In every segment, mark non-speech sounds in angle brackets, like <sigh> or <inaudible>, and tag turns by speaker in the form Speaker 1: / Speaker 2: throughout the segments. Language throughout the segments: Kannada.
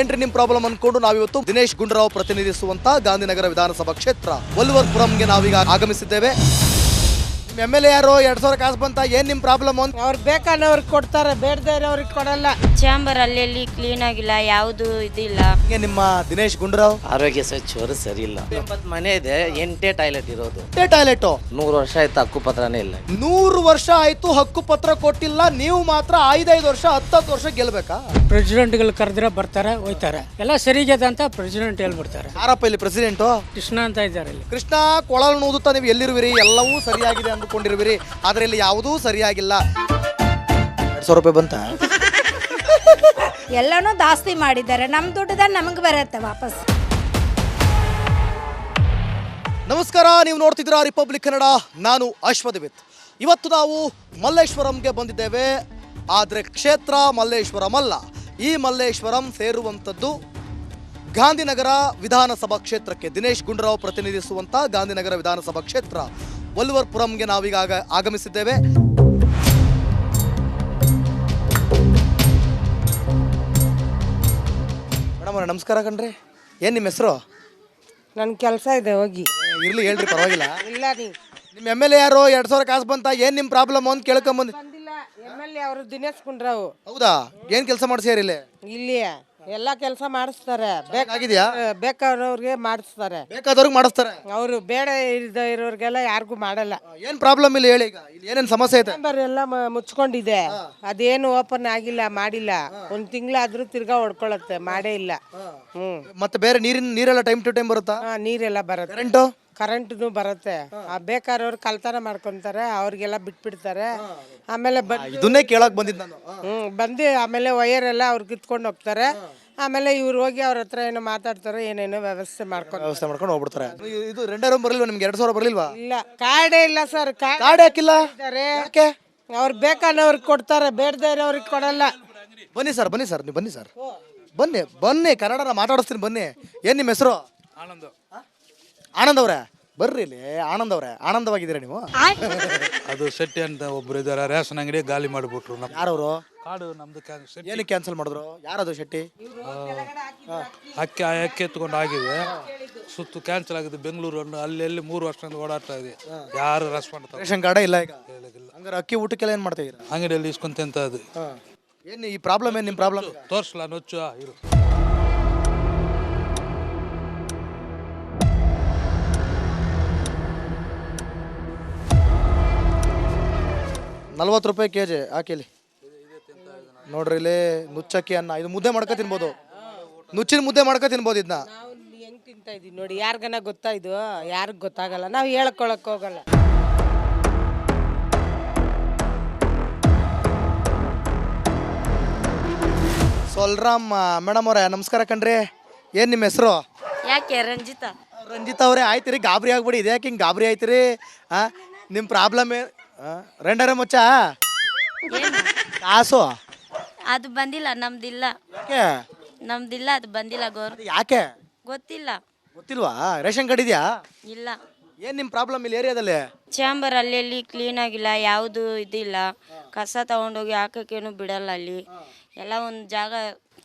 Speaker 1: ಏನ್ರಿ ನಿಮ್ ಪ್ರಾಬ್ಲಮ್ ಅನ್ಕೊಂಡು ನಾವಿವತ್ತು ದಿನೇಶ್ ಗುಂಡೂರಾವ್ ಪ್ರತಿನಿಧಿಸುವಂತ ಗಾಂಧಿನಗರ ವಿಧಾನಸಭಾ ಕ್ಷೇತ್ರ ವಲ್ವರ್ಪುರಂಗೆ ನಾವೀಗ ಆಗಮಿಸಿದ್ದೇವೆ. ಎಂ ಎಲ್ ಎ ಯಾರು ಎರಡ್ ಸಾವಿರ ಕಾಸು ಬಂತ ಏನ್ ನಿಮ್ ಪ್ರಾಬ್ಲಮ್ ಅಂತ?
Speaker 2: ಅವ್ರು ಬೇಕಾದವ್ರಿಗೆ ಕೊಡ್ತಾರೆ ಬೇಡದೇ ಅವ್ರಿಗೆ ಕೊಡಲ್ಲ.
Speaker 3: ಚಾಂಬರ್ ಅಲ್ಲಿ ಕ್ಲೀನ್ ಆಗಿಲ್ಲ ಯಾವುದು ಇದಿಲ್ಲ.
Speaker 1: ಹಿಂಗೆ ನಿಮ್ಮ ದಿನೇಶ್ ಗುಂಡ್ರಾವ್?
Speaker 4: ಆರೋಗ್ಯ ಸಚಿವರು ಸರಿ ಇಲ್ಲ. ಮನೆ ಇದೆ ಎಂಟೇ ಟಾಯ್ಲೆಟ್ ಇರೋದು.
Speaker 1: ಟಾಯ್ಲೆಟ್
Speaker 4: ನೂರು ವರ್ಷ ಆಯ್ತು ಹಕ್ಕುಪತ್ರನೇ ಇಲ್ಲ.
Speaker 1: ನೂರು ವರ್ಷ ಆಯ್ತು ಹಕ್ಕು ಪತ್ರ ಕೊಟ್ಟಿಲ್ಲ ನೀವು ಮಾತ್ರ ಐದೈದು ವರ್ಷ ಹತ್ತತ್ತು ವರ್ಷ ಗೆಲ್ಬೇಕಾ?
Speaker 5: ಪ್ರೆಸಿಡೆಂಟ್ಗಳು ಕರೆದ್ರೆ ಬರ್ತಾರೆ ಹೋಯ್ತಾರೆ. ಎಲ್ಲ ಸರಿಗಿದೆ ಅಂತ ಪ್ರೆಸಿಡೆಂಟ್ ಹೇಳ್ಬಿಡ್ತಾರೆ.
Speaker 1: ಯಾರಪ್ಪ ಇಲ್ಲಿ ಪ್ರೆಸಿಡೆಂಟ್
Speaker 5: ಕೃಷ್ಣ ಅಂತ ಇದ್ದಾರೆ ಇಲ್ಲಿ.
Speaker 1: ಕೃಷ್ಣ ಕೊಳಲ್ ನೂದುತ್ತಾ ನೀವು ಎಲ್ಲಿರುವಿರಿ? ಎಲ್ಲವೂ ಸರಿಯಾಗಿದೆ ಅಂದುಕೊಂಡಿರುವಿರಿ. ಆದ್ರೆ ಇಲ್ಲಿ ಯಾವುದೂ ಸರಿಯಾಗಿಲ್ಲ. ಎರಡ್ ಸಾವಿರ ರೂಪಾಯಿ ಬಂತ? <laughs>
Speaker 6: ಎಲ್ಲನೂ ಜಾಸ್ತಿ ಮಾಡಿದ್ದಾರೆ. ನಮ್ಮ ದುಡ್ಡುದ ನಮಗೆ ಬರುತ್ತೆ ವಾಪಸ್.
Speaker 1: ನಮಸ್ಕಾರ ನೀವು ನೋಡ್ತಿದ್ದೀರಾ ರಿಪಬ್ಲಿಕ್ ಕನ್ನಡ ನಾನು ಅಶ್ವದಿವಿತ್ ಇವತ್ತು ನಾವು ಮಲ್ಲೇಶ್ವರಂಗೆ ಬಂದಿದ್ದೇವೆ. ಆದರೆ ಕ್ಷೇತ್ರ ಮಲ್ಲೇಶ್ವರಂ ಅಲ್ಲ. ಈ ಮಲ್ಲೇಶ್ವರಂ ಸೇರುವಂಥದ್ದು ಗಾಂಧಿನಗರ ವಿಧಾನಸಭಾ ಕ್ಷೇತ್ರಕ್ಕೆ. ದಿನೇಶ್ ಗುಂಡೂರಾವ್ ಪ್ರತಿನಿಧಿಸುವಂಥ ಗಾಂಧಿನಗರ ವಿಧಾನಸಭಾ ಕ್ಷೇತ್ರ. ವಲ್ವರ್ಪುರಂಗೆ ನಾವೀಗ ಆಗ- ಆಗಮಿಸಿದ್ದೇವೆ. ಮೇಡಮ್ ಅವ್ರೆ, ನಮಸ್ಕಾರ ಕಣ್ರಿ. ಏನು ನಿಮ್ಮ ಹೆಸರು?
Speaker 2: ನನ್ನ ಕೆಲಸ ಇದೆ ಹೋಗಿ.
Speaker 1: ಇರ್ಲಿ ಹೇಳ್ರಿ ಪರವಾಗಿಲ್ಲ.
Speaker 2: ಇಲ್ಲ
Speaker 1: ನಿಮ್ಮ ಎಂ ಎಲ್ ಎ ಯಾರು ಎರಡು ಸಾವಿರ ಕಾಸು ಬಂತ ಏನು ನಿಮ್ಮ ಪ್ರಾಬ್ಲಮ್ ಅಂತ ಕೇಳ್ಕೊಂಬಂದು
Speaker 2: ಬಂದಿಲ್ಲ. ಎಂ ಎಲ್ ಎ ಅವರು ದಿನೇಶ್ ಕುಂಡ್ರಾವು.
Speaker 1: ಹೌದಾ? ಏನು ಕೆಲಸ ಮಾಡ್ಸ್ಯಾರ ಇಲ್ಲಿ?
Speaker 2: ಇಲ್ಲಿ ಎಲ್ಲ ಕೆಲಸ ಮಾಡಿಸ್ತಾರೆ. ಬೇಕಾದವ್ರಿಗೆ ಮಾಡಿಸ್ತಾರೆ.
Speaker 1: ಬೇಕಾದವ್ರಿಗೆ ಮಾಡಿಸ್ತಾರೆ?
Speaker 2: ಅವರು ಬೇಡ ಇಲ್ದ ಇರೋರಿಗೆಲ್ಲ ಯಾರಿಗೂ ಮಾಡಲ್ಲ.
Speaker 1: ಏನ್ ಪ್ರಾಬ್ಲಮ್ ಇಲ್ಲ ಹೇಳಿ ಈಗ. ಇಲ್ಲಿ ಏನೇನ್ ಸಮಸ್ಯೆ ಐತೆ
Speaker 2: ನಂಬರ್ ಎಲ್ಲ ಮ- ಮುಚ್ಕೊಂಡಿದೆ. ಅದೇನು ಓಪನ್ ಆಗಿಲ್ಲ ಮಾಡಿಲ್ಲ. ಒಂದ್ ತಿಂಗಳಾದ್ರೂ ತಿರ್ಗಾ ಹೊಡ್ಕೊಳತ್ತೆ ಮಾಡೇ ಇಲ್ಲ. ಹ್ಮ್.
Speaker 1: ಮತ್ತೆ ಬೇರೆ ನೀರಿನ ನೀರೆಲ್ಲ ಟೈಮ್ ಟು ಟೈಮ್ ಬರುತ್ತಾ?
Speaker 2: ಹಾ, ನೀರೆಲ್ಲ ಬರುತ್ತೆ.
Speaker 1: ಕರೆಂಟು
Speaker 2: ಕರೆಂಟ್ನು ಬರುತ್ತೆ. ಆ ಬೇಕಾದವ್ರು ಕಳ್ತನ ಮಾಡ್ಕೊಂತಾರೆ ಅವ್ರಿಗೆಲ್ಲ ಬಿಟ್ಬಿಡ್ತಾರೆ. ಆಮೇಲೆ
Speaker 1: ಇದನ್ನೇ ಕೇಳಕ್ ಬಂದಿದ್ ನಾನು.
Speaker 2: ಹ್ಮ್ ಬಂದು ಆಮೇಲೆ ವೈರ್ ಎಲ್ಲ ಅವ್ರು ಕಿತ್ಕೊಂಡು ಹೋಗ್ತಾರೆ. ಆಮೇಲೆ ಇವ್ರು ಹೋಗಿ ಅವ್ರ ಹತ್ರ ಏನೋ ಮಾತಾಡ್ತಾರೆ ಏನೇನೋ ವ್ಯವಸ್ಥೆ ಮಾಡ್ಕೊಂಡು
Speaker 1: ವ್ಯವಸ್ಥೆ ಮಾಡ್ಕೊಂಡು ಹೋಗ್ಬಿಡ್ತಾರೆ. ಇದು- ಇದು ರೆಂಡಾರು ಬರಲಿಲ್ವಾ ನಿಮ್ಗೆ? ಎರಡ್ ಸಾವಿರ ಬರಲಿಲ್ವಾ?
Speaker 2: ಇಲ್ಲ ಕಾರ್ಡೇ ಇಲ್ಲ ಸರ್
Speaker 1: ಕಾರ್ಡ್ ಹಾಕಿಲ್ಲ ಯಾಕೆ?
Speaker 2: ಅವ್ರು ಬೇಕಾದವ್ರಿಗೆ ಕೊಡ್ತಾರೆ ಬೇಡದೇ ಇರೋರಿಗೆ ಕೊಡಲ್ಲ.
Speaker 1: ಬನ್ನಿ ಸರ್ ಬನ್ನಿ ಸರ್ ನೀವು ಬನ್ನಿ ಸರ್ ಬನ್ನಿ ಬನ್ನಿ ಕನ್ನಡನ ಮಾತಾಡಿಸ್ತೀನಿ ಬನ್ನಿ. ಏನ್ ನಿಮ್ಮ ಹೆಸರು?
Speaker 5: ಆನಂದ್.
Speaker 1: ಆನಂದ್ ಅವ್ರ ಬರ್ರಿ ಇಲ್ಲಿ. ಆನಂದ್ ಅವ್ರೆ ಆನಂದವಾಗಿದ್ದೀರಾ ನೀವು?
Speaker 7: ಅದು ಶೆಟ್ಟಿ ಅಂತ ಒಬ್ರು ಇದಾರೆ ರೇಷನ್ ಅಂಗಡಿ ಗಾಲಿ ಮಾಡಿಬಿಟ್ರು ನಮ್ಮ
Speaker 1: ಯಾರವರು?
Speaker 7: ಕಾಡು ನಮ್ದು ಕ್ಯಾ- ಶೆಟ್ಟಿ.
Speaker 1: ಏನಕ್ಕೆ ಕ್ಯಾನ್ಸಲ್ ಮಾಡಿದ್ರು? ಯಾರದು ಶೆಟ್ಟಿ?
Speaker 7: ಅಕ್ಕಿ ಆ ಅಕ್ಕಿ ಎತ್ಕೊಂಡು ಆಗಿದೆ. ಸುತ್ತು ಕ್ಯಾನ್ಸಲ್ ಆಗಿದೆ ಬೆಂಗಳೂರು ಅಲ್ಲಿ ಎಲ್ಲಿ ಮೂರು ವರ್ಷದಿಂದ ಓಡಾಡ್ತಾ ಇದೆ. ಯಾರು ರೆಸ್ಪಾಂಡ್
Speaker 1: ರೇಷನ್ ಕಾರ್ಡೇ ಇಲ್ಲ ಈಗ? ಹಂಗಾರೆ ಅಕ್ಕಿ ಊಟಕ್ಕೆಲ್ಲ ಏನು ಮಾಡ್ತಾ ಇದ್ದೀರಾ?
Speaker 7: ಅಂಗಡಿಯಲ್ಲಿ ಇಸ್ಕೊಂತ ಅಂತ ಅದು
Speaker 1: ಏನು ಈ ಪ್ರಾಬ್ಲಮ್ ಏನು ನಿಮ್ಮ ಪ್ರಾಬ್ಲಮ್
Speaker 7: ತೋರ್ಸ್ಲಾ ನೊಚ್ಚು ಇರು.
Speaker 1: ನಲ್ವತ್ತು ರೂಪಾಯಿ ಕೆ ಜಿ ಹಾಕಿಲಿ. ನೋಡ್ರಿ ಇಲ್ಲಿ ನುಚ್ಚಕ್ಕಿ ಅನ್ನ ಇದು ಮುದ್ದೆ ಮಾಡ್ಕೊ ತಿನ್ಬೋದು. ನುಚ್ಚಿನ ಮುದ್ದೆ ಮಾಡ್ಕೊ ತಿನ್ಬೋದು ಇದನ್ನ
Speaker 2: ನಾವು ಹೆಂಗ್ ತಿಂತಾ ಇದೀವಿ ನೋಡಿ ಯಾರ್ಗನ ಗೊತ್ತಾ ಇದು? ಯಾರಿಗ್ ಗೊತ್ತಾಗಲ್ಲ ನಾವು ಹೇಳ್ಕೊಳಕ್ ಹೋಗಲ್ಲ.
Speaker 1: ಸೊಲ್ರಾಮ್ ಮೇಡಮ್ ಅವ್ರೆ ನಮಸ್ಕಾರ ಕಣ್ರಿ. ಏನ್ ನಿಮ್ಮ ಹೆಸರು?
Speaker 3: ಯಾಕೆ ರಂಜಿತಾ?
Speaker 1: ರಂಜಿತಾ ಅವರೇ ಆಯ್ತಿರಿ ಗಾಬರಿ ಆಗ್ಬಿಡಿ ಇದ್ಯಾಕೆ ಹಿಂಗೆ ಗಾಬರಿ ಆಯ್ತಿರಿ? ಹಾಂ ನಿಮ್ಮ ಪ್ರಾಬ್ಲಮ್ ರೆಂಡರ ಮುಚ್ಚ? ಕಾಸು?
Speaker 3: ಅದು ಬಂದಿಲ್ಲ ನಮ್ದಿಲ್ಲ.
Speaker 1: ಯಾಕೆ?
Speaker 3: ನಮ್ದಿಲ್ಲ ಅದು ಬಂದಿಲ್ಲ ಗೌರ್.
Speaker 1: ಅದು ಯಾಕೆ?
Speaker 3: ಗೊತ್ತಿಲ್ಲ.
Speaker 1: ಗೊತ್ತಿಲ್ವಾ? ರೇಷನ್ ಕಾರ್ಡ್ ಇದೆಯಾ?
Speaker 3: ಇಲ್ಲ.
Speaker 1: ಏನ್ ನಿಮ್ಮ ಪ್ರಾಬ್ಲಮ್ ಇಲ್ಲಿ ಏರಿಯಾದಲ್ಲಿ?
Speaker 3: ಚಾಂಬರ್ ಅಲ್ಲಿ ಕ್ಲೀನ್ ಆಗಿಲ್ಲ ಯಾವುದು ಇದಿಲ್ಲ. ಕಸ ತಗೊಂಡೋಗಿ ಹಾಕಕ್ಕೇನು ಬಿಡಲ್ಲ ಅಲ್ಲಿ. ಎಲ್ಲ ಒಂದು ಜಾಗ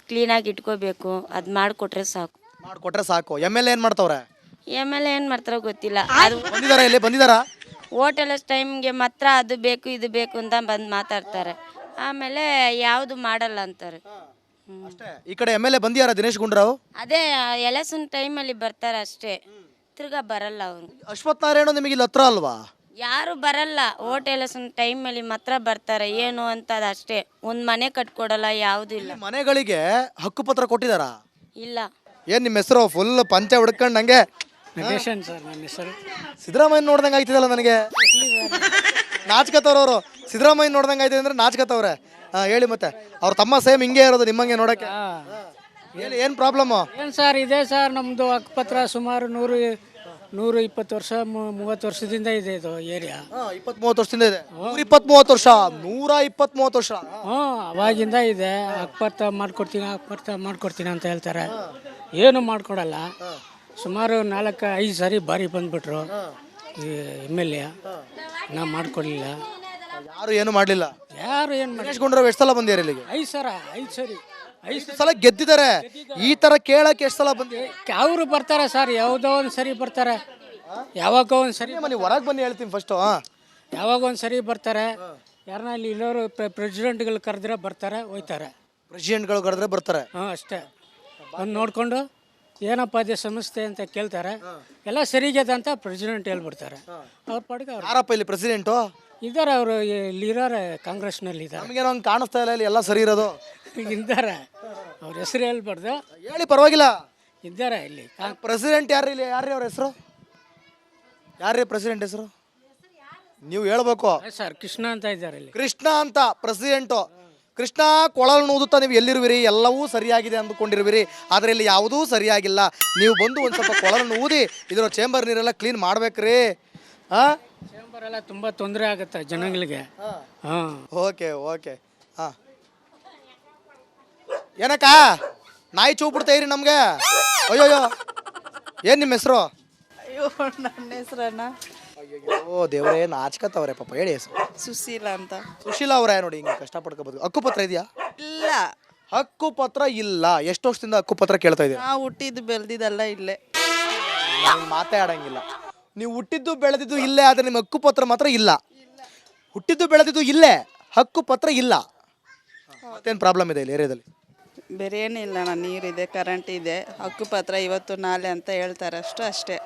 Speaker 3: ಕ್ಲೀನಾಗಿ ಇಟ್ಕೋಬೇಕು. ಅದು ಮಾಡಿಕೊಟ್ರೆ ಸಾಕು.
Speaker 1: ಮಾಡ್ಕೊಟ್ರೆ ಸಾಕು. ಎಂ ಎಲ್ ಏನ್ ಮಾಡ್ತಾವ್ರೆ?
Speaker 3: ಎಂ ಎಲ್ ಏನು ಮಾಡ್ತಾರೋ ಗೊತ್ತಿಲ್ಲ. ಅದು
Speaker 1: ಬಂದಿದಾರ ಇಲ್ಲಿ? ಬಂದಿದಾರಾ?
Speaker 3: ಹೋಟೆಲ್ ಟೈಮ್ಗೆ ಮಾತ್ರ ಅದು ಬೇಕು ಇದು ಬೇಕು ಅಂತ ಬಂದು ಮಾತಾಡ್ತಾರೆ. ಆಮೇಲೆ ಯಾವುದು ಮಾಡಲ್ಲ ಅಂತಾರೆ.
Speaker 1: ಅಷ್ಟೇ. ಈ ಕಡೆ M L A ಬಂದಿಯಾರ Dinesh Gundurao?
Speaker 3: ಅದೇ ಎಲೆಕ್ಷನ್ ಟೈಮಲ್ಲಿ ಬರ್ತಾರೆ ಅಷ್ಟೇ. ತಿರ್ಗಾ ಬರಲ್ಲ ಅವರು.
Speaker 1: ಅಶ್ವಥ್ ನಾರಾಯಣ ನಿಮಗೆ ಇಲ್ಲಿ ಹತ್ರ ಅಲ್ವಾ?
Speaker 3: ಯಾರು ಬರಲ್ಲ. ಓಟ್ ಎಲೆಕ್ಷನ್ ಟೈಮಲ್ಲಿ ಮಾತ್ರ ಬರ್ತಾರೆ. ಏನು ಅಂತ ಅಷ್ಟೇ. ಒಂದು ಮನೆ ಕಟ್ಕೊಡಲ್ಲ ಯಾವುದೂ ಇಲ್ಲ.
Speaker 1: ಮನೆಗಳಿಗೆ ಹಕ್ಕುಪತ್ರ ಕೊಟ್ಟಿದಾರಾ?
Speaker 3: ಇಲ್ಲ.
Speaker 1: ಏನ್ ನಿಮ್ಮ ಹೆಸರು? ಫುಲ್ ಪಂಚ ಹುಡ್ಕೊಂಡು ನಂಗೆ
Speaker 5: ನಟೇಶನ್ ಸರ್ ನನ್ನ ಹೆಸರು?
Speaker 1: ಸಿದ್ದರಾಮಯ್ಯ ನೋಡ್ದಂಗೆ ಆಯ್ತಿದಲ್ಲ ನನಗೆ? ನಾಚ್ಕತ್ತವ್ರು ಅವರು ಸಿದ್ದರಾಮಯ್ಯ ನೋಡ್ದಂಗೆ ಆಯ್ತಿದೆ ಅಂದ್ರೆ ನಾಚ್ಕತ್ತವ್ರೆ ಹಾಂ ಹೇಳಿ ಮತ್ತೆ. ಅವ್ರ ತಮ್ಮ ಸೇಮ್ ಹಿಂಗೆ ಇರೋದು ನಿಮ್ಮಂಗೆ ನೋಡಕ್ಕೆ. ಹೇಳಿ ಏನು ಪ್ರಾಬ್ಲಮ್ಮು
Speaker 5: ಏನು ಸರ್ ಇದೆ ಸರ್ ನಮ್ಮದು ಅಕ್ಕಪತ್ರ ಸುಮಾರು ನೂರು ನೂರು ಇಪ್ಪತ್ತು ವರ್ಷ ಮು- ಮೂವತ್ತು ವರ್ಷದಿಂದ ಇದೆ ಇದು ಏರಿಯಾ
Speaker 1: ಇಪ್ಪತ್ ಮೂವತ್ತು ವರ್ಷದಿಂದ ಇದೆ. ನೂರ ಇಪ್ಪತ್ ಮೂವತ್ತು ವರ್ಷ ನೂರ ಇಪ್ಪತ್ ಮೂವತ್ತು ವರ್ಷ
Speaker 5: ಹ್ಞೂ ಅವಾಗಿಂದ ಇದೆ. ಅಕ್ಕಪತ್ರ ಮಾಡ್ಕೊಡ್ತೀನಿ ಅಕ್ಕಪತ್ರ ಮಾಡ್ಕೊಡ್ತೀನಿ ಅಂತ ಹೇಳ್ತಾರೆ. ಏನು ಮಾಡ್ಕೊಡಲ್ಲ. ಸುಮಾರು ನಾಲ್ಕು ಐದು ಸಾರಿ ಬಾರಿ ಬಂದ್ಬಿಟ್ರು. ಈ ಎಂ ಎಲ್ ಎ. ನಾ ಮಾಡ್ಕೊಡ್ಲಿಲ್ಲ.
Speaker 1: ಯಾರು ಏನು ಮಾಡ್ಲಿಲ್ಲ?
Speaker 5: ಯಾರು ಏನು ಮಾಡಿ
Speaker 1: ಗುಂಡೂರಾವ್ ಎಷ್ಟು ಸಲ ಬಂದಿದ್ದಾರೆ ಇಲ್ಲಿಗೆ?
Speaker 5: ಐದು ಸರ ಐದು ಸರಿ ಐದು
Speaker 1: ಎಷ್ಟು ಸಲ ಗೆದ್ದಿದ್ದಾರೆ. ಈ ತರ ಕೇಳಕ್ಕೆ ಎಷ್ಟು ಸಲ ಬಂದಿ
Speaker 5: ಅವರು ಬರ್ತಾರೆ ಸರ್ ಯಾವುದೋ ಒಂದು ಸರಿ ಬರ್ತಾರೆ. ಯಾವಾಗ ಒಂದು ಸರಿ
Speaker 1: ಮನೆ ಹೊರಗೆ ಬನ್ನಿ ಹೇಳ್ತೀನಿ ಫಸ್ಟು ಹಾಂ.
Speaker 5: ಯಾವಾಗ ಒಂದು ಸರಿ ಬರ್ತಾರೆ. ಯಾರನ್ನ ಇಲ್ಲಿ ಇಲ್ಲೋರು ಪ್ರೆಸಿಡೆಂಟ್ಗಳು ಕರೆದ್ರೆ ಬರ್ತಾರೆ ಹೋಯ್ತಾರೆ.
Speaker 1: ಪ್ರೆಸಿಡೆಂಟ್ಗಳು ಕರೆದ್ರೆ ಬರ್ತಾರೆ.
Speaker 5: ಹಾಂ ಅಷ್ಟೇ. ಬಂದು ನೋಡಿಕೊಂಡು. ಏನಪ್ಪ ಇದೆ ಸಂಸ್ಥೆ ಅಂತ ಕೇಳ್ತಾರೆ. ಎಲ್ಲ ಸರಿಗಿದೆ ಅಂತ ಪ್ರೆಸಿಡೆಂಟ್ ಹೇಳ್ಬಿಡ್ತಾರೆ. ಅವ್ರ ಪಾಡಿಗೆ ಅವ್ರು.
Speaker 1: ಯಾರಪ್ಪ ಇಲ್ಲಿ ಪ್ರೆಸಿಡೆಂಟು
Speaker 5: ಇದ್ದಾರೆ ಅವರು ಇಲ್ಲಿರೋರೆ ಕಾಂಗ್ರೆಸ್ನಲ್ಲಿ ಇದ್ದಾರೆ.
Speaker 1: ನಮಗೇನೋ ಹಂಗೆ ಕಾಣಿಸ್ತಾ ಇಲ್ಲ ಇಲ್ಲಿ ಎಲ್ಲ ಸರಿ ಇರೋದು. <laughs>
Speaker 5: ಇದ್ದಾರೆ. ಅವ್ರ ಹೆಸರು ಹೇಳ್ಬಾರ್ದು.
Speaker 1: ಹೇಳಿ ಪರವಾಗಿಲ್ಲ.
Speaker 5: ಇದ್ದಾರೆ ಇಲ್ಲಿ.
Speaker 1: ಪ್ರೆಸಿಡೆಂಟ್ ಯಾರು ಇಲ್ಲಿ? ಯಾರ್ರೀ ಅವ್ರ ಹೆಸರು? ಯಾರ್ರೀ ಪ್ರೆಸಿಡೆಂಟ್ ಹೆಸರು? ನೀವು ಹೇಳ್ಬೇಕು.
Speaker 5: ಸರ್ ಕೃಷ್ಣ ಅಂತ ಇದ್ದಾರೆ ಇಲ್ಲಿ.
Speaker 1: ಕೃಷ್ಣ ಅಂತ ಪ್ರೆಸಿಡೆಂಟು ಕೃಷ್ಣ ಕೊಳಲು ಊದುತ್ತಾ ನೀವು ಎಲ್ಲಿರುವಿರಿ? ಎಲ್ಲವೂ ಸರಿಯಾಗಿದೆ ಅಂದುಕೊಂಡಿರುವಿರಿ. ಆದರೆ ಇಲ್ಲಿ ಯಾವುದೂ ಸರಿಯಾಗಿಲ್ಲ. ನೀವು ಬಂದು ಒಂದು ಸ್ವಲ್ಪ ಕೊಳಲನ್ನು ಊದಿ ಇದರ ಚೇಂಬರ್ ನೀರೆಲ್ಲ ಕ್ಲೀನ್ ಮಾಡ್ಬೇಕ್ರಿ. ಹಾಂ
Speaker 5: ಚೇಂಬರ್ ಎಲ್ಲ ತುಂಬ ತೊಂದರೆ ಆಗುತ್ತೆ ಜನಗಳಿಗೆ. ಹಾಂ.
Speaker 1: Okay okay. ಹಾಂ. ಏನಕ್ಕ? ನಾಯಿ ಚೂ ಬಿಡ್ತೇರಿ ನಮಗೆ. ಅಯ್ಯೋಯ್ಯೋ. ಏನು ನಿಮ್ಮ ಹೆಸರು?
Speaker 8: ಅಯ್ಯೋ ನನ್ನ ಹೆಸ್ರನ್ನ
Speaker 1: ಓ ದೇವರೇ ನಾಚ್ಕತ್ತವ್ರೆ ಪಾಪ ಹೇಳಿ ಹೆಸರು.
Speaker 8: ಸುಶೀಲ ಅಂತ.
Speaker 1: ಸುಶೀಲಾ ಅವರೇ ನೋಡಿ ಹಿಂಗೆ ಕಷ್ಟಪಡ್ಕೋಬೋದು ಹಕ್ಕುಪತ್ರ ಇದೆಯಾ?
Speaker 8: ಇಲ್ಲ.
Speaker 1: ಹಕ್ಕುಪತ್ರ ಇಲ್ಲ. ಎಷ್ಟು ವರ್ಷದಿಂದ ಹಕ್ಕುಪತ್ರ ಕೇಳ್ತಾ ಇದ್ದೀರಾ
Speaker 8: ನಾವು ಹುಟ್ಟಿದ್ದು ಬೆಳೆದಿದ್ದೆಲ್ಲ ಇಲ್ಲೇ.
Speaker 1: ನಾನು ಮಾತೇ ಆಡಂಗಿಲ್ಲ ನೀವು ಹುಟ್ಟಿದ್ದು ಬೆಳೆದಿದ್ದು ಇಲ್ಲೇ ಆದರೆ ನಿಮ್ಮ ಹಕ್ಕುಪತ್ರ ಮಾತ್ರ ಇಲ್ಲ. ಹುಟ್ಟಿದ್ದು ಬೆಳೆದಿದ್ದು ಇಲ್ಲೇ ಹಕ್ಕುಪತ್ರ ಇಲ್ಲ. ಮತ್ತೇನು ಪ್ರಾಬ್ಲಮ್ ಇದೆ ಇಲ್ಲಿ ಏರಿಯಾದಲ್ಲಿ?
Speaker 8: ಬೇರೆ ಏನಿಲ್ಲ ನಾನು ನೀರಿದೆ ಕರೆಂಟ್ ಇದೆ. ಹಕ್ಕುಪತ್ರ ಇವತ್ತು ನಾಳೆ ಅಂತ ಹೇಳ್ತಾರೆ ಅಷ್ಟು ಅಷ್ಟೇ.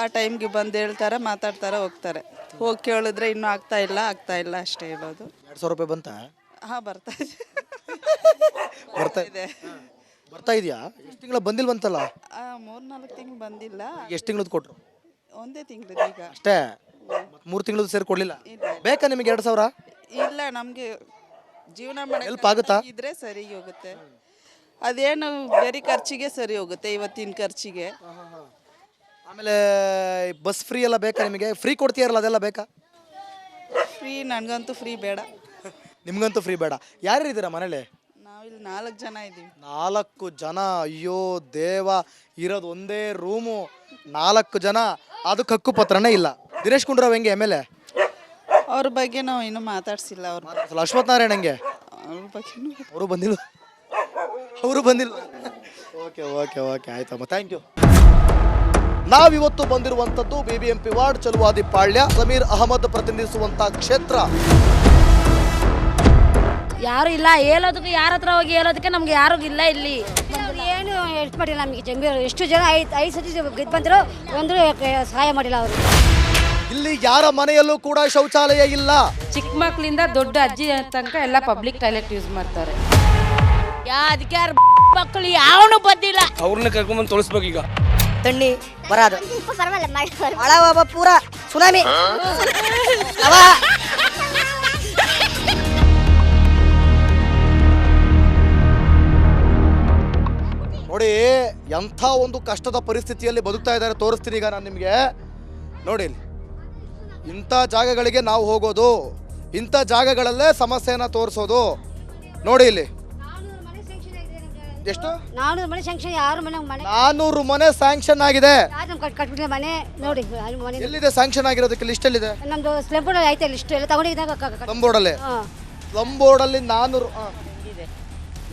Speaker 8: ಆ ಟೈಮ್ಗೆ ಬಂದು ಹೇಳ್ತಾರೆ ಮಾತಾಡ್ತಾರೆ ಹೋಗ್ತಾರೆ. ಹೋಗಿ ಕೇಳಿದ್ರೆ ಇನ್ನೂ ಆಗ್ತಾ ಇಲ್ಲ ಆಗ್ತಾ ಇಲ್ಲ ಅಷ್ಟೇ ಹೇಳೋದು.
Speaker 1: ಎರಡು ಸಾವಿರ ರೂಪಾಯಿ ಬಂತಾ?
Speaker 8: ಹಾಂ ಬರ್ತಾ ಇದೆ.
Speaker 1: ಬರ್ತಾ
Speaker 8: ಇದೆ.
Speaker 1: ಬರ್ತಾ ಇದೆಯಾ? ಎಷ್ಟು ತಿಂಗಳ ಬಂದಿಲ್ವಂತಲ್ಲ
Speaker 8: ಮೂರು ನಾಲ್ಕು ತಿಂಗಳು ಬಂದಿಲ್ಲ.
Speaker 1: ಎಷ್ಟು ತಿಂಗಳದ್ದು ಕೊಟ್ರು?
Speaker 8: ಒಂದೇ ತಿಂಗಳು ಈಗ.
Speaker 1: ಅಷ್ಟೇ? ಮೂರು ತಿಂಗಳದ್ದು ಸೇರಿ ಕೊಡಲಿಲ್ಲ? ಬೇಕಾ ನಿಮಗೆ ಎರಡು ಸಾವಿರ?
Speaker 8: ಇಲ್ಲ ನಮಗೆ ಜೀವನ
Speaker 1: ಹೆಲ್ಪ್ ಆಗುತ್ತಾ?
Speaker 8: ಇದ್ರೆ ಸರಿ ಹೋಗುತ್ತೆ. ಅದೇನು ಬೇರೆ ಖರ್ಚಿಗೆ ಸರಿ ಹೋಗುತ್ತೆ ಇವತ್ತಿನ ಖರ್ಚಿಗೆ.
Speaker 1: ಆಮೇಲೆ ಬಸ್ ಫ್ರೀ ಎಲ್ಲ ಬೇಕಾ ನಿಮಗೆ? ಫ್ರೀ ಕೊಡ್ತೀಯಾರಲ್ಲ ಅದೆಲ್ಲ ಬೇಕಾ?
Speaker 8: ಫ್ರೀ ನನಗಂತೂ ಫ್ರೀ ಬೇಡ.
Speaker 1: ನಿಮಗಂತೂ ಫ್ರೀ ಬೇಡ. ಯಾರ್ಯಾರು ಇದ್ದೀರಾ ಮನೇಲಿ?
Speaker 8: ನಾವಿಲ್ಲಿ ನಾಲ್ಕು ಜನ ಇದ್ದೀವಿ.
Speaker 1: ನಾಲ್ಕು ಜನ? ಅಯ್ಯೋ ದೇವ ಇರೋದು ಒಂದೇ ರೂಮು ನಾಲ್ಕು ಜನ. ಅದು ಕಕ್ಕು ಪತ್ರನೇ ಇಲ್ಲ. ದಿನೇಶ್ ಕುಂಡ್ರಾವ್ ಹೆಂಗೆ ಎಂ ಎಲ್ ಎ?
Speaker 8: ಅವ್ರ ಬಗ್ಗೆ ನಾವು ಇನ್ನೂ ಮಾತಾಡ್ಸಿಲ್ಲ ಅವ್ರ.
Speaker 1: ಅಶ್ವಥ್ ನಾರಾಯಣ್ ಹೆಂಗೆ?
Speaker 8: ಅವ್ರ ಬಗ್ಗೆನೂ
Speaker 1: ಅವರು ಬಂದಿಲ್ಲ. ಅವರು ಬಂದಿಲ್ಲ. Okay okay okay. ಆಯ್ತಮ್ಮ. ಥ್ಯಾಂಕ್ ಯು ನಾವಿವತ್ತು ಬಂದಿರುವಂಥದ್ದು B B M P ward Chaluvadi Palya. Sameer Ahmed ಪ್ರತಿನಿಧಿಸುವಂತಹ ಕ್ಷೇತ್ರ.
Speaker 9: ಯಾರು ಇಲ್ಲ ಹೇಳೋದಕ್ಕೆ ಯಾರ ಹತ್ರ ಹೋಗಿ ಹೇಳೋದಕ್ಕೆ ನಮ್ಗೆ ಯಾರು ಇಲ್ಲ ಇಲ್ಲಿ.
Speaker 6: ಏನು ಹೆಲ್ಪ್ ಮಾಡಿಲ್ಲ ನಮಗೆ ಜಂಬೀರು ಎಷ್ಟು ಜನ ಐದು ಐದು ಸತಿ ಗೆದ್ದು ಬಂದರು ಒಂದು ಸಹಾಯ ಮಾಡಿಲ್ಲ ಅವರು.
Speaker 1: ಇಲ್ಲಿ ಯಾರ ಮನೆಯಲ್ಲೂ ಕೂಡ ಶೌಚಾಲಯ ಇಲ್ಲ.
Speaker 2: ಚಿಕ್ಕ ಮಕ್ಕಳಿಂದ ದೊಡ್ಡ ಅಜ್ಜಿ ತನಕ ಎಲ್ಲ ಪಬ್ಲಿಕ್ ಟಾಯ್ಲೆಟ್ ಯೂಸ್ ಮಾಡ್ತಾರೆ.
Speaker 9: ಅದಕ್ಕೆ ಯಾರು ಮಕ್ಕಳು ಯಾವನು ಬಂದಿಲ್ಲ.
Speaker 5: ಅವ್ರನ್ನ ಕರ್ಕೊಂಡ್ಬಂದು ತೋರಿಸ್ಬೇಕು ಈಗ.
Speaker 6: ತಣ್ಣಿ ಬರಾದು. ಪೂರ ಸುನಾಮಿ.
Speaker 1: ನೋಡಿ ಎಂಥ ಒಂದು ಕಷ್ಟದ ಪರಿಸ್ಥಿತಿಯಲ್ಲಿ ಬದುಕ್ತಾ ಇದ್ದಾರೆ ತೋರಿಸ್ತೀನಿ ಈಗ ನಾನು ನಿಮಗೆ. ನೋಡಿ ಇಲ್ಲಿ. ಇಂಥ ಜಾಗಗಳಿಗೆ ನಾವು ಹೋಗೋದು ಇಂಥ ಜಾಗಗಳಲ್ಲೇ ಸಮಸ್ಯೆಯನ್ನು ತೋರಿಸೋದು. ನೋಡಿ ಇಲ್ಲಿ ಎಷ್ಟು?
Speaker 6: ನಾನೂರು ಮನೆ ಸ್ಯಾಂಕ್ಷನ್ ಯಾರು ಮನೆ ಮನೆ.
Speaker 1: ನಾನೂರು ಮನೆ ಸ್ಯಾಂಕ್ಷನ್ ಆಗಿದೆ.
Speaker 6: ಯಾರು ನಮ್ಗೆ ಕಟ್ ಕಟ್ಬಿಟ್ಟಿಲ್ಲ ಮನೆ? ನೋಡಿ ಮನೆ
Speaker 1: ಎಲ್ಲಿದೆ ಸ್ಯಾಂಕ್ಷನ್ ಆಗಿರೋದಕ್ಕೆ ಲಿಸ್ಟ್ ಎಲ್ಲಿದೆ?
Speaker 6: ನಮ್ದು ಸ್ಲೆಂಪುಡ್ ಐತೆ ಲಿಸ್ಟ್ ಎಲ್ಲ ತಗೊಂಡಿದ್ದಾಗ
Speaker 1: ಲಂಬೋರ್ಡಲ್ಲಿ
Speaker 6: ಹಾಂ.
Speaker 1: ಬೋರ್ಡಲ್ಲಿ ನಾನೂರು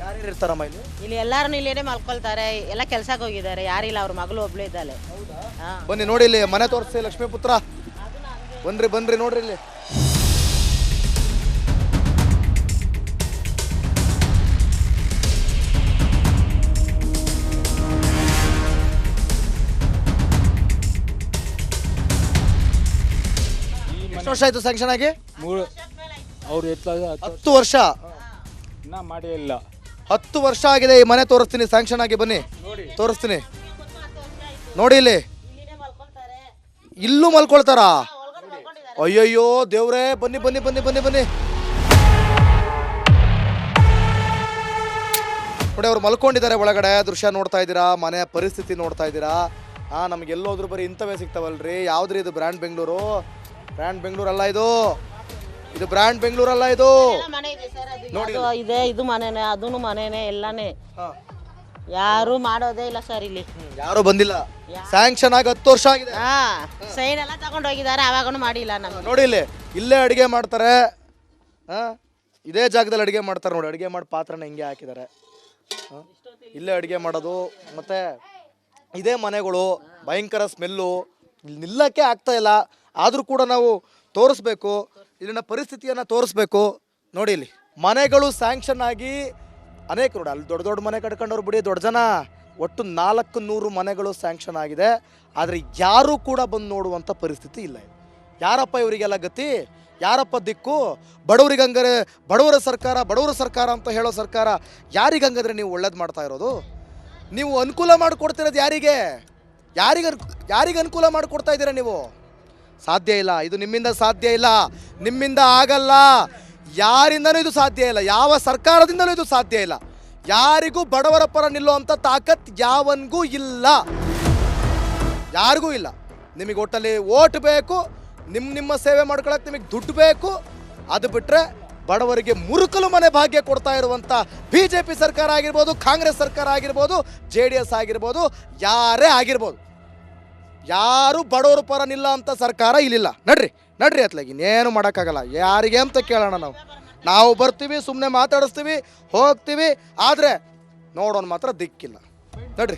Speaker 1: ಯಾರ್ಯಾರು ಇರ್ತಾರಮ್ಮ ಇಲ್ಲಿ?
Speaker 10: ಇಲ್ಲಿ ಎಲ್ಲಾರು ಇಲ್ಲೇನೆ ಮಲ್ಕೊಳ್ತಾರೆ. ಎಲ್ಲ ಕೆಲ್ಸಕ್ಕೆ ಹೋಗಿದ್ದಾರೆ. ಯಾರಿಲ್ಲ ಅವ್ರ ಮಗಳು ಒಬ್ಳು ಇದ್ದಾಳೆ. ಹಾ.
Speaker 1: ಬನ್ನಿ ನೋಡಿ ಇಲ್ಲಿ ಮನೆ ತೋರಿಸಿ ಲಕ್ಷ್ಮೀಪುತ್ರ. ಬನ್ರಿ ಬನ್ರಿ ನೋಡ್ರಿ ಇಲ್ಲಿ. ವರ್ಷ ಆಯ್ತು ಸ್ಯಾಂಕ್ಷನ್ ಆಗಿ?
Speaker 7: ಮೂರು ಅವ್ರು
Speaker 1: ಹತ್ತು ವರ್ಷ.
Speaker 7: ಇನ್ನೂ ಮಾಡೇ ಇಲ್ಲ.
Speaker 1: ಹತ್ತು ವರ್ಷ ಆಗಿದೆ ಈ ಮನೆ ತೋರಿಸ್ತೀನಿ ಸ್ಯಾಂಕ್ಷನ್ ಆಗಿ ಬನ್ನಿ. ತೋರಿಸ್ತೀನಿ. ನೋಡಿ ಇಲ್ಲಿ. ಇಲ್ಲೂ ಮಲ್ಕೊಳ್ತಾರಾ? ಅಯ್ಯಯ್ಯೋ ದೇವ್ರೇ ಬನ್ನಿ ಬನ್ನಿ ಬನ್ನಿ ಬನ್ನಿ ಬನ್ನಿ. ನೋಡಿ ಅವ್ರು ಮಲ್ಕೊಂಡಿದ್ದಾರೆ ಒಳಗಡೆ. ದೃಶ್ಯ ನೋಡ್ತಾ ಇದ್ದೀರಾ ಮನೆಯ ಪರಿಸ್ಥಿತಿ ನೋಡ್ತಾ ಇದ್ದೀರಾ. ಹಾ ನಮ್ಗೆ ಎಲ್ಲೋದ್ರು ಬರೀ ಇಂಥವೇ ಸಿಗ್ತಾವಲ್ರಿ. ಯಾವ್ದ್ರಿ ಇದು ಬ್ರ್ಯಾಂಡ್ ಬೆಂಗಳೂರು? ಬ್ರ್ಯಾಂಡ್ ಬೆಂಗಳೂರಲ್ಲ ಇದು? ಇದು ಬ್ರ್ಯಾಂಡ್ ಬೆಂಗಳೂರಲ್ಲ ಇದು? ನೋಡಿ.
Speaker 10: ಅದು ಇದೆ ಇದು ಮನೆನೇ ಅದೂ ಮನೆನೇ ಎಲ್ಲಾನೇ. ಯಾರು ಮಾಡೋದೇ ಇಲ್ಲ ಸರ್ ಇಲ್ಲಿ.
Speaker 1: ಯಾರು ಬಂದಿಲ್ಲ. ಸ್ಯಾಂಕ್ಷನ್ ಆಗಿ ಹತ್ತು ವರ್ಷ ಆಗಿದೆ.
Speaker 10: ಹಾ ಸೈನ್ ಎಲ್ಲ ತಗೊಂಡು ಹೋಗಿದ್ದಾರೆ ಅವಾಗೂ ಮಾಡಿಲ್ಲ ನಮ್ಗೆ.
Speaker 1: ನೋಡಿ ಇಲ್ಲಿ ಇಲ್ಲೇ ಅಡಿಗೆ ಮಾಡ್ತಾರೆ. ಆ? ಇದೇ ಜಾಗದಲ್ಲಿ ಅಡುಗೆ ಮಾಡ್ತಾರೆ ನೋಡಿ ಅಡುಗೆ ಮಾಡಿ ಪಾತ್ರನ ಹಿಂಗೆ ಹಾಕಿದ್ದಾರೆ? ಇಲ್ಲೇ ಅಡುಗೆ ಮಾಡೋದು ಮತ್ತೆ ಇದೇ ಮನೆಗಳು ಭಯಂಕರ ಸ್ಮೆಲ್ಲು ಇಲ್ಲಿ ನಿಲ್ಲಕ್ಕೆ ಆಗ್ತಾ ಇಲ್ಲ. ಆದರೂ ಕೂಡ ನಾವು ತೋರಿಸ್ಬೇಕು, ಇಲ್ಲಿನ ಪರಿಸ್ಥಿತಿಯನ್ನು ತೋರಿಸ್ಬೇಕು. ನೋಡಿ ಇಲ್ಲಿ, ಮನೆಗಳು ಸ್ಯಾಂಕ್ಷನ್ ಆಗಿ ಅನೇಕ ನೋಡಿ ಅಲ್ಲಿ ದೊಡ್ಡ ದೊಡ್ಡ ಮನೆ ಕಟ್ಕೊಂಡವ್ರು ಬಿಡಿ, ದೊಡ್ಡ ಜನ, ಒಟ್ಟು ನಾಲ್ಕು ನೂರು ಮನೆಗಳು ಸ್ಯಾಂಕ್ಷನ್ ಆಗಿದೆ. ಆದರೆ ಯಾರೂ ಕೂಡ ಬಂದು ನೋಡುವಂಥ ಪರಿಸ್ಥಿತಿ ಇಲ್ಲ. ಯಾರಪ್ಪ ಇವರಿಗೆಲ್ಲ ಗತಿ? ಯಾರಪ್ಪ ದಿಕ್ಕು? ಬಡವರಿಗೆ ಹಂಗಾರೆ ಬಡವರ ಸರ್ಕಾರ ಬಡವರ ಸರ್ಕಾರ ಅಂತ ಹೇಳೋ ಸರ್ಕಾರ ಯಾರಿಗೆ ಹಂಗಾದ್ರೆ ನೀವು ಒಳ್ಳೇದು ಮಾಡ್ತಾ ಇರೋದು? ನೀವು ಅನುಕೂಲ ಮಾಡಿಕೊಡ್ತಿರೋದು ಯಾರಿಗೆ? ಯಾರಿಗೆ ಯಾರಿಗೆ ಅನುಕೂಲ ಮಾಡಿಕೊಡ್ತಾ ಇದ್ದೀರಾ ನೀವು? ಸಾಧ್ಯ ಇಲ್ಲ. ಇದು ನಿಮ್ಮಿಂದ ಸಾಧ್ಯ ಇಲ್ಲ. ನಿಮ್ಮಿಂದ ಆಗಲ್ಲ. ಯಾರಿಂದನೂ ಇದು ಸಾಧ್ಯ ಇಲ್ಲ. ಯಾವ ಸರ್ಕಾರದಿಂದಲೂ ಇದು ಸಾಧ್ಯ ಇಲ್ಲ. ಯಾರಿಗೂ ಬಡವರ ಪರ ನಿಲ್ಲುವಂಥ ತಾಕತ್ ಯಾವನ್ಗೂ ಇಲ್ಲ. ಯಾರಿಗೂ ಇಲ್ಲ. ನಿಮಗೆ ಒಟ್ಟಲ್ಲಿ ಓಟ್ ಬೇಕು. ನಿಮ್ಮ ನಿಮ್ಮ ಸೇವೆ ಮಾಡ್ಕೊಳಕ್ಕೆ ನಿಮಗೆ ದುಡ್ಡು ಬೇಕು. ಅದು ಬಿಟ್ಟರೆ ಬಡವರಿಗೆ ಮುರುಕಲು ಮನೆ ಭಾಗ್ಯ ಕೊಡ್ತಾ ಇರುವಂಥ ಬಿ ಸರ್ಕಾರ ಆಗಿರ್ಬೋದು, ಕಾಂಗ್ರೆಸ್ ಸರ್ಕಾರ ಆಗಿರ್ಬೋದು, ಜೆ ಡಿ ಎಸ್ ಆಗಿರ್ಬೋದು, ಯಾರೇ ಆಗಿರ್ಬೋದು. ಯಾರು ಬಡವರು ಪರ ನಿಲ್ಲ ಅಂತ ಸರ್ಕಾರ ಇಲ್ಲಿಲ್ಲ. ನಡ್ರಿ ನಡ್ರಿ ಅತ್ಲಾಗಿ, ಇನ್ನೇನು ಮಾಡೋಕ್ಕಾಗಲ್ಲ. ಯಾರಿಗೆ ಅಂತ ಕೇಳೋಣ ನಾವು. ನಾವು ಬರ್ತೀವಿ ಸುಮ್ಮನೆ ಮಾತಾಡಿಸ್ತೀವಿ, ಹೋಗ್ತೀವಿ, ಆದರೆ ನೋಡೋನ್ ಮಾತ್ರ ದಿಕ್ಕಿಲ್ಲ. ನಡ್ರಿ.